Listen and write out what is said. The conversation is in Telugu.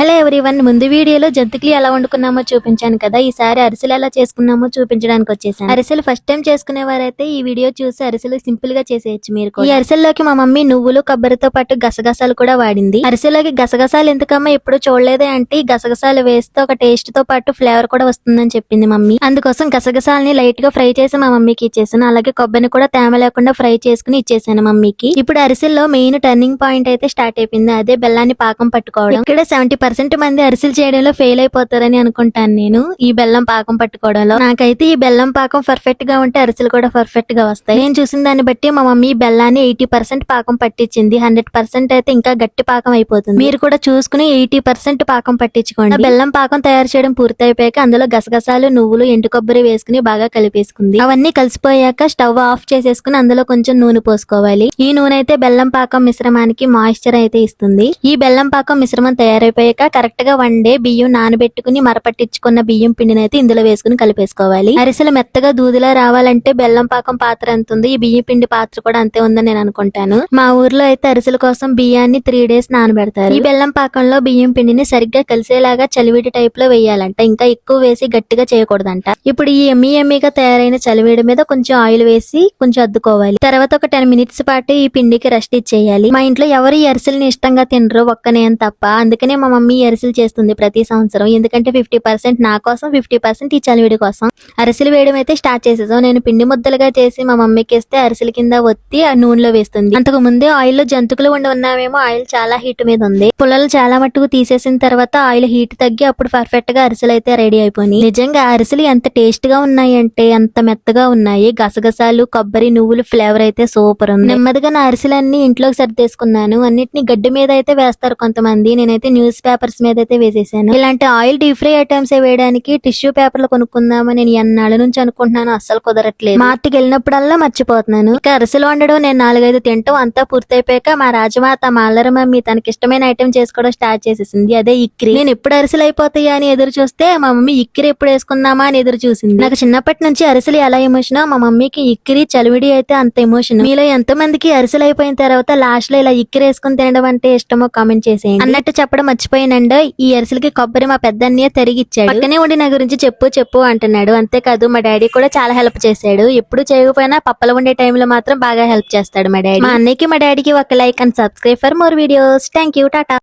హలో ఎవరీవన్ ముందు వీడియోలో జంతికలు ఎలా వండుకున్నామో చూపించాను కదా. ఈసారి అరిసెలు ఎలా చేసుకున్నామో చూపించడానికి వచ్చేసాను. అరిసెలు ఫస్ట్ టైం చేసుకునే వారైతే ఈ వీడియో చూసి అరిసెలు సింపుల్గా చేసేయచ్చు మీరు ఈ అరిసెల్లోకి మా మమ్మీ నువ్వులు కొబ్బరితో పాటు గసగసాలు కూడా వాడింది. అరిసెలోకి గసగసాలు ఎందుకమ్మా ఎప్పుడు చూడలేదే అంటే ఈ గసగసాలు వేస్తే ఒక టేస్ట్తో పాటు ఫ్లేవర్ కూడా వస్తుందని చెప్పింది మమ్మీ. అందుకోసం గసగసాలని లైట్గా ఫ్రై చేసి మా మమ్మీకి ఇచ్చేసాను. అలాగే కొబ్బరిని కూడా తేమ లేకుండా ఫ్రై చేసుకుని ఇచ్చేసాను మమ్మీకి. ఇప్పుడు అరిసెల్లో మెయిన్ టర్నింగ్ పాయింట్ అయితే స్టార్ట్ అయిపోయింది. అదే బెల్లాన్ని పాకం పట్టుకోవడం. ఇక్కడ సెవెంటీ పర్సెంట్ మంది అరిసెలు చేయడంలో ఫెయిల్ అయిపోతారని అనుకుంటాను నేను. ఈ బెల్లం పాకం పట్టుకోవడంలో. నాకైతే ఈ బెల్లం పాకం పర్ఫెక్ట్గా ఉంటే అరిసెలు కూడా పర్ఫెక్ట్గా వస్తాయి. నేను చూసిన దాన్ని బట్టి మా మమ్మీ బెల్లాన్ని ఎయిటీ పర్సెంట్ పాకం పట్టించింది. హండ్రెడ్ పర్సెంట్ అయితే ఇంకా గట్టి పాకం అయిపోతుంది. మీరు కూడా చూసుకుని ఎయిటీ పర్సెంట్ పాకం పట్టించుకోండి. బెల్లం పాకం తయారు చేయడం పూర్తి అయిపోయాక అందులో గసగసాలు నువ్వులు ఎండు కొబ్బరి వేసుకుని బాగా కలిపేసుకుంది. అవన్నీ కలిసిపోయాక స్టవ్ ఆఫ్ చేసేసుకుని అందులో కొంచెం నూనె పోసుకోవాలి. ఈ నూనె అయితే బెల్లం పాకం మిశ్రమానికి మాయిశ్చర్ అయితే ఇస్తుంది. ఈ బెల్లం పాకం మిశ్రమం తయారైపోయాక కరెక్ట్గా వన్ డే బియ్యం నానబెట్టుకుని మరపట్టించుకున్న బియ్యం పిండిని అయితే ఇందులో వేసుకుని కలిపేసుకోవాలి. అరిసెలు మెత్తగా దూదిలా రావాలంటే బెల్లం పాకం పాత్ర ఎంత ఉంది? ఈ బియ్యం పిండి పాత్ర కూడా అంతే ఉందని నేను అనుకుంటాను. మా ఊర్లో అయితే అరిసెల కోసం బియ్యాన్ని త్రీ డేస్ నానబెడతారు. ఈ బెల్లం పాకంలో బియ్యం పిండిని సరిగ్గా కలిసేలాగా చలివిడి టైప్లో వేయాలంట. ఇంకా ఎక్కువ వేసి గట్టిగా చేయకూడదంట. ఇప్పుడు ఈ ఎమ్మి ఎమ్మిగా తయారైన చలివిడి మీద కొంచెం ఆయిల్ వేసి కొంచెం అద్దుకోవాలి. తర్వాత ఒక టెన్ మినిట్స్ పాటు ఈ పిండికి రెస్ట్ ఇచ్చేయాలి. మా ఇంట్లో ఎవరు ఈ అరిసెల్ని ఇష్టంగా తినరు? ఒక్క నేను తప్ప. అందుకనే మా మమ్మీ ఈ అరిసెలు చేస్తుంది ప్రతి సంవత్సరం. ఎందుకంటే ఫిఫ్టీ పర్సెంట్ నా కోసం ఫిఫ్టీ పర్సెంట్ ఈ చలివిడి కోసం. అరిసెలు వేయడం అయితే స్టార్ట్ చేసేసాం. నేను పిండి ముద్దలుగా చేసి మా మమ్మీకి ఇస్తే అరిసెల కింద ఒత్తి ఆ నూనెలో వేస్తుంది. అంతకు ముందే ఆయిల్లో జంతుకులు ఉండి ఉన్నామేమో ఆయిల్ చాలా హీట్ మీద ఉంది. పుల్లలు చాలా మట్టుకు తీసేసిన తర్వాత ఆయిల్ హీట్ తగ్గి అప్పుడు పర్ఫెక్ట్గా అరిసెలు అయితే రెడీ అయిపోయి నిజంగా అరిసెలు ఎంత టేస్ట్గా ఉన్నాయి అంటే అంత మెత్తగా ఉన్నాయి. గసగసాలు కొబ్బరి నువ్వులు ఫ్లేవర్ అయితే సూపర్ ఉంది. నెమ్మదిగా నా అరిసెలన్నీ ఇంట్లోకి సర్దేసుకున్నాను. అన్నిటిని గడ్డి మీద అయితే వేస్తారు కొంతమంది. నేనైతే న్యూస్ పేపర్ పేపర్స్ మీద అయితే వేసేసాను. ఇలాంటి ఆయిల్ డీప్ ఫ్రై ఐటమ్స్ వేయడానికి టిష్యూ పేపర్లు కొనుక్కుందామని నేను ఎన్నాళ్ళ నుంచి అనుకుంటున్నాను అస్సలు కుదరట్లేదు. మార్ట్కి వెళ్ళినప్పుడల్లా మర్చిపోతున్నాను. ఇక అరిసెలు వండడం నేను నాలుగైదు తింటాం అంతా పూర్తయిపోయాక మా రాజమాత మా అల్లరి మమ్మీ తనకి ఇష్టమైన ఐటమ్ చేసుకోవడం స్టార్ట్ చేసేసింది. అదే ఇక్కిరి నేను ఎప్పుడు అరిసెలు అయిపోతాయా అని ఎదురు చూస్తే మా మమ్మీ ఇక్కిరి ఎప్పుడు వేసుకుందామా అని ఎదురు చూసింది. నాకు చిన్నప్పటి నుంచి అరిసెలు ఎలా ఎమోషనో మా మమ్మీకి ఇక్కిరి చలివిడి అయితే అంత ఎమోషన్. మీలో ఎంత మందికి అరిసెలు అయిపోయిన తర్వాత లాస్ట్లో ఇలా ఇక్కిరి వేసుకుని తినడం అంటే ఇష్టమో కామెంట్ చేసేయండి. అన్నట్టు చెప్పడం మర్చిపోయి మర్చిపోయినండో ఈ అరిసెలకి కొబ్బరి మా పెద్దన్నయ్య తరిగిచ్చాడు. పక్కనే ఉండి నా గురించి చెప్పు చెప్పు అంటున్నాడు. అంతేకాదు మా డాడీ కూడా చాలా హెల్ప్ చేశాడు. ఎప్పుడు చేయకపోయినా పప్పలు ఉండే టైంలో మాత్రం బాగా హెల్ప్ చేస్తాడు మా డాడీ. మా అన్నయ్యకి మా డాడీకి ఒక like and subscribe for more videos. Thank you Tata.